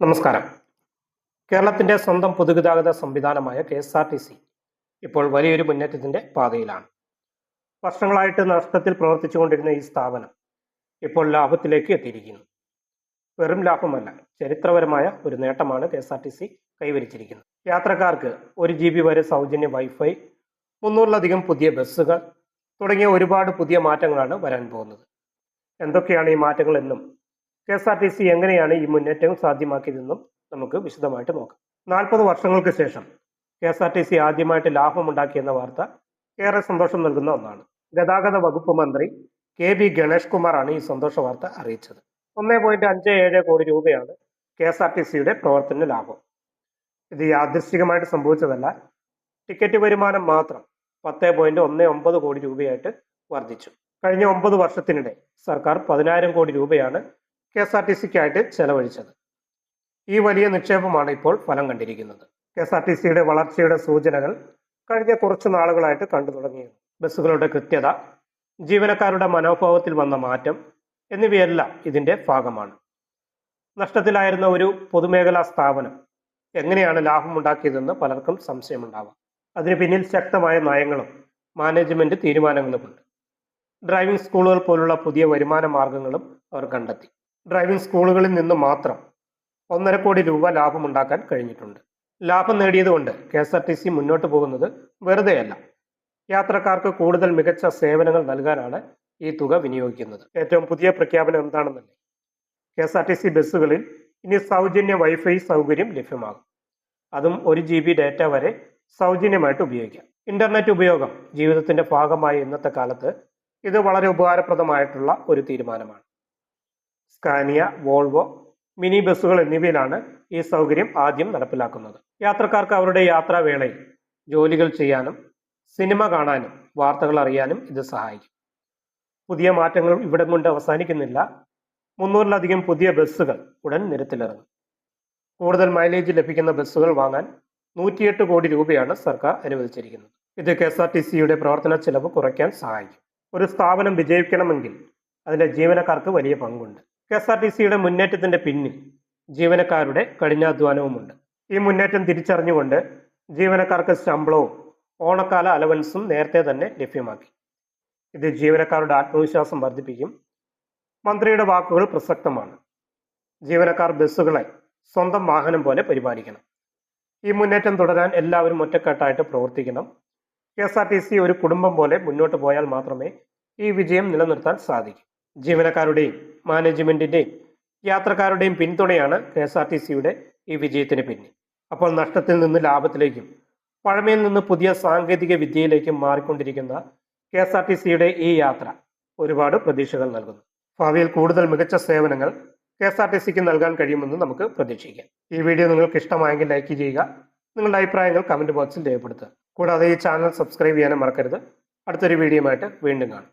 നമസ്കാരം. കേരളത്തിന്റെ സ്വന്തം പൊതുഗതാഗത സംവിധാനമായ K S R T C ഇപ്പോൾ വലിയൊരു മുന്നേറ്റത്തിന്റെ പാതയിലാണ്. വർഷങ്ങളായിട്ട് നഷ്ടത്തിൽ പ്രവർത്തിച്ചുകൊണ്ടിരുന്ന ഈ സ്ഥാപനം ഇപ്പോൾ ലാഭത്തിലേക്ക് എത്തിയിരിക്കുന്നു. വെറും ലാഭമല്ല ചരിത്രപരമായ ഒരു നേട്ടമാണ് K S R T C കൈവരിച്ചിരിക്കുന്നത്. യാത്രക്കാർക്ക് ഒരു ജി ബി വരെ സൗജന്യ വൈഫൈ മുന്നൂറിലധികം പുതിയ ബസ്സുകൾ തുടങ്ങിയ ഒരുപാട് പുതിയ മാറ്റങ്ങളാണ് വരാൻ പോകുന്നത്. എന്തൊക്കെയാണ് ഈ മാറ്റങ്ങൾ എന്നും K S R T C എങ്ങനെയാണ് ഈ മുന്നേറ്റം സാധ്യമാക്കിയതെന്നും നമുക്ക് വിശദമായിട്ട് നോക്കാം. നാൽപ്പത് വർഷങ്ങൾക്ക് ശേഷം K S R T C ആദ്യമായിട്ട് ലാഭമുണ്ടാക്കിയെന്ന വാർത്ത ഏറെ സന്തോഷം നൽകുന്ന ഒന്നാണ്. ഗതാഗത വകുപ്പ് മന്ത്രി കെ ബി ഗണേഷ് കുമാറാണ് ഈ സന്തോഷ വാർത്ത അറിയിച്ചത്. ഒന്നേ പോയിന്റ് അഞ്ച് ഏഴ് കോടി രൂപയാണ് കെ എസ് ആർ ടി സിയുടെ പ്രവർത്തന ലാഭം. ഇത് യാദൃശ്ചികമായിട്ട് സംഭവിച്ചതല്ല. ടിക്കറ്റ് വരുമാനം മാത്രം പത്ത് പോയിന്റ് ഒന്ന് ഒമ്പത് കോടി രൂപയായിട്ട് വർദ്ധിച്ചു. കഴിഞ്ഞ ഒമ്പത് വർഷത്തിനിടെ സർക്കാർ പതിനായിരം കോടി രൂപയാണ് കെ എസ് ആർ ടി സിക്കായിട്ട് ചെലവഴിച്ചത്. ഈ വലിയ നിക്ഷേപമാണ് ഇപ്പോൾ ഫലം കണ്ടിരിക്കുന്നത്. കെ എസ് ആർ ടി സിയുടെ വളർച്ചയുടെ സൂചനകൾ കഴിഞ്ഞ കുറച്ച് നാളുകളായിട്ട് കണ്ടു തുടങ്ങിയത് ബസ്സുകളുടെ കൃത്യത ജീവനക്കാരുടെ മനോഭാവത്തിൽ വന്ന മാറ്റം എന്നിവയെല്ലാം ഇതിന്റെ ഭാഗമാണ്. നഷ്ടത്തിലായിരുന്ന ഒരു പൊതുമേഖലാ സ്ഥാപനം എങ്ങനെയാണ് ലാഭമുണ്ടാക്കിയതെന്ന് പലർക്കും സംശയമുണ്ടാവാം. അതിന് പിന്നിൽ ശക്തമായ നയങ്ങളും മാനേജ്മെന്റ് തീരുമാനങ്ങളുമുണ്ട്. ഡ്രൈവിംഗ് സ്കൂളുകൾ പോലുള്ള പുതിയ വരുമാന മാർഗങ്ങളും അവർ കണ്ടെത്തി. ഡ്രൈവിംഗ് സ്കൂളുകളിൽ നിന്ന് മാത്രം ഒന്നര കോടി രൂപ ലാഭമുണ്ടാക്കാൻ കഴിഞ്ഞിട്ടുണ്ട്. ലാഭം നേടിയതുകൊണ്ട് K S R T C മുന്നോട്ട് പോകുന്നത് വെറുതെയല്ല. യാത്രക്കാർക്ക് കൂടുതൽ മികച്ച സേവനങ്ങൾ നൽകാനാണ് ഈ തുക വിനിയോഗിക്കുന്നത്. ഏറ്റവും പുതിയ പ്രഖ്യാപനം എന്താണെന്നല്ലേ? K S R T C ബസ്സുകളിൽ ഇനി സൗജന്യ വൈഫൈ സൗകര്യം ലഭ്യമാകും. അതും ഒരു ജി ബി ഡാറ്റ വരെ സൗജന്യമായിട്ട് ഉപയോഗിക്കാം. ഇന്റർനെറ്റ് ഉപയോഗം ജീവിതത്തിന്റെ ഭാഗമായി ഇന്നത്തെ കാലത്ത് ഇത് വളരെ ഉപകാരപ്രദമായിട്ടുള്ള ഒരു തീരുമാനമാണ്. സ്കാനിയ വോൾവോ മിനി ബസ്സുകൾ എന്നിവയിലാണ് ഈ സൗകര്യം ആദ്യം നടപ്പിലാക്കുന്നത്. യാത്രക്കാർക്ക് അവരുടെ യാത്രാവേളയിൽ ജോലികൾ ചെയ്യാനും സിനിമ കാണാനും വാർത്തകൾ അറിയാനും ഇത് സഹായിക്കും. പുതിയ മാറ്റങ്ങൾ ഇവിടം കൊണ്ട് അവസാനിക്കുന്നില്ല. മുന്നൂറിലധികം പുതിയ ബസ്സുകൾ ഉടൻ നിരത്തിലിറങ്ങും. കൂടുതൽ മൈലേജ് ലഭിക്കുന്ന ബസ്സുകൾ വാങ്ങാൻ നൂറ്റിയെട്ട് കോടി രൂപയാണ് സർക്കാർ അനുവദിച്ചിരിക്കുന്നത്. ഇത് കെ എസ് ആർ ടി സിയുടെ പ്രവർത്തന ചെലവ് കുറയ്ക്കാൻ സഹായിക്കും. ഒരു സ്ഥാപനം വിജയിക്കണമെങ്കിൽ അതിലെ ജീവനക്കാർക്ക് വലിയ പങ്കുണ്ട്. കെ എസ് ആർ ടി സിയുടെ മുന്നേറ്റത്തിന്റെ പിന്നിൽ ജീവനക്കാരുടെ കഠിനാധ്വാനവുമുണ്ട്. ഈ മുന്നേറ്റം തിരിച്ചറിഞ്ഞുകൊണ്ട് ജീവനക്കാർക്ക് ശമ്പളവും ഓണക്കാല അലവൻസും നേരത്തെ തന്നെ ലഭ്യമാക്കി. ഇത് ജീവനക്കാരുടെ ആത്മവിശ്വാസം വർദ്ധിപ്പിക്കും. മന്ത്രിയുടെ വാക്കുകൾ പ്രസക്തമാണ്. ജീവനക്കാർ ബസ്സുകളെ സ്വന്തം വാഹനം പോലെ പരിപാലിക്കണം. ഈ മുന്നേറ്റം തുടരാൻ എല്ലാവരും ഒറ്റക്കെട്ടായിട്ട് പ്രവർത്തിക്കണം. K S R T C ഒരു കുടുംബം പോലെ മുന്നോട്ട് പോയാൽ മാത്രമേ ഈ വിജയം നിലനിർത്താൻ സാധിക്കൂ. ജീവനക്കാരുടെയും മാനേജ്മെന്റിന്റെയും യാത്രക്കാരുടെയും പിന്തുണയാണ് കെ എസ് ആർ ടി സിയുടെ ഈ വിജയത്തിന് പിന്നിൽ. അപ്പോൾ നഷ്ടത്തിൽ നിന്ന് ലാഭത്തിലേക്കും പഴമയിൽ നിന്ന് പുതിയ സാങ്കേതിക വിദ്യയിലേക്കും മാറിക്കൊണ്ടിരിക്കുന്ന കെ എസ് ആർ ടി സിയുടെ ഈ യാത്ര ഒരുപാട് പ്രതീക്ഷകൾ നൽകുന്നു. ഭാവിയിൽ കൂടുതൽ മികച്ച സേവനങ്ങൾ കെ എസ് ആർ ടി സിക്ക് നൽകാൻ കഴിയുമെന്ന് നമുക്ക് പ്രതീക്ഷിക്കാം. ഈ വീഡിയോ നിങ്ങൾക്ക് ഇഷ്ടമായെങ്കിൽ ലൈക്ക് ചെയ്യുക നിങ്ങളുടെ അഭിപ്രായങ്ങൾ കമന്റ് ബോക്സിൽ രേഖപ്പെടുത്തുക. കൂടാതെ ഈ ചാനൽ സബ്സ്ക്രൈബ് ചെയ്യാനും മറക്കരുത്. അടുത്തൊരു വീഡിയോയുമായിട്ട് വീണ്ടും കാണാം.